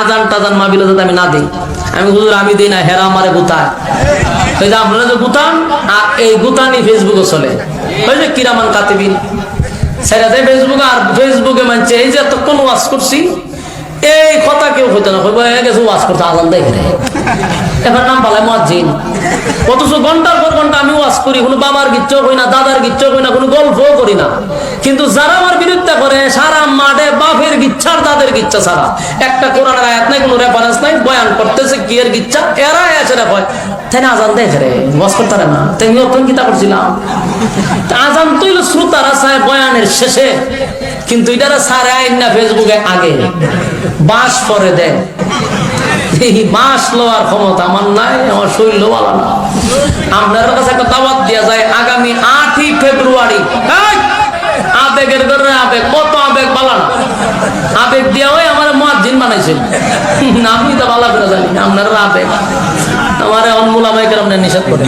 আজান টাজান আমি না দিই আমি আমি দিই না হেরা আমারে গুতায় যে আপনারা যে গুতান আর এই গুতানি ফেসবুকে চলে যে কিরামান কাতিবিন সেটা ফেসবুকে আর ফেসবুকে মানছে এই যে এতক্ষণ ওয়াজ করছি। এই কথা কেউ হইতো না হইবো গেছে ওয়াজ করতে, আজান দেয় এবার নাম পালায় মাজিন অথচ ঘণ্টার পর ঘণ্টা আমি ওয়াজ করি, কোনো বাবার গিচ্ছ হই না, দাদার গিচ্ছ হই না, কোনো গল্পও করি না। কিন্তু যারা আমার বিরুদ্ধে করে, সারা মাঠে বাপের গিচ্ছার দাদের গিচ্ছা ছাড়া একটা কোরআন আয়াত নাই, কোনো রেফারেন্স নাই, বয়ান করতেছে কি এর গিচ্ছা এরা এসে রে কয় তাই আজান দেয় রে ওয়াজ করতে না। তাই অর্থন কিতা আজান তো হইল শ্রোতারা চায় বয়ানের শেষে, কিন্তু এটারা সারে আইন না আগে। বাস পরে দেয় মাস লওয়ার ক্ষমতা আমার নাই, আমার শরীর ভালো না। আপনার কাছে দেওয়া যায়, আগামী আটই ফেব্রুয়ারি! আবেগের করে আবেগ, কত আবেগ বালা না। আবেগ দিয়া হয় আমার মুয়াজ্জিন বানাইছেন। আমি তো বালা করে জানি আপনার আবেগ। আমার অনমূলামাইকের আপনার নিষেধ করে।